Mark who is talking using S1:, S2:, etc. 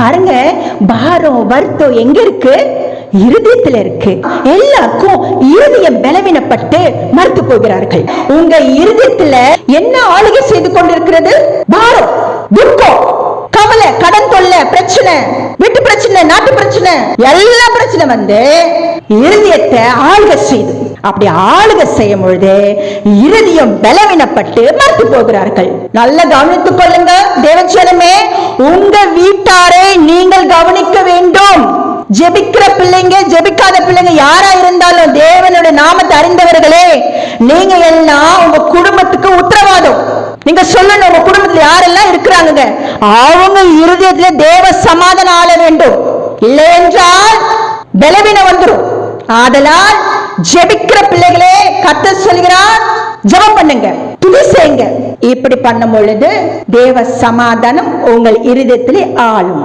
S1: பாருங்க பாரம் வருத்தம் எங்க இருக்கு? இருதயத்துல இருக்கு. எல்லாருக்கும் இருதயம் பலவீனப்பட்டு மறுத்து போகிறார்கள். உங்க இருதயத்துல என்ன ஆளுகை செய்து கொண்டிருக்கிறது? பாரம் துக்கம் கவலை கடன் தொல்லை பிரச்சனை வீட்டு பிரச்சனை நாட்டு பிரச்சனை எல்லா பிரச்சனை வந்து இருதயத்தை ஆளுகை செய்து அப்படி ஆளுக செய்யும் பொழுது இருதயம் பலவீனப்பட்டு மறுத்து போகிறார்கள். நல்ல கவனித்துக் கொள்ளுங்க தேவச்சனமே உங்க வீட்டாரை ஜெபிக்கிற பிள்ளைங்க ஜெபிக்காத பிள்ளைங்க யாரா இருந்தாலும் தேவனுடைய நாமத்தை அறிந்தவர்களே நீங்க எல்லாம் உங்க குடும்பத்துக்கு உத்தரவாதம். நீங்க சொல்லணும் உங்க குடும்பத்துல யாரெல்லாம் இருக்கிறாங்க அவங்க இருதயத்துல தேவ சமாதானம் ஆள வேண்டும். இல்லை என்றால் பலவீனம் வந்துடும் ஆதலால் ஜெபிக்கிற பிள்ளைகளே கத்த சொல்கிறார் ஜெபம் பண்ணுங்க துணி செய்யுங்க. இப்படி பண்ணும் பொழுது தேவ சமாதானம் உங்கள் இருதயத்திலே ஆளும்.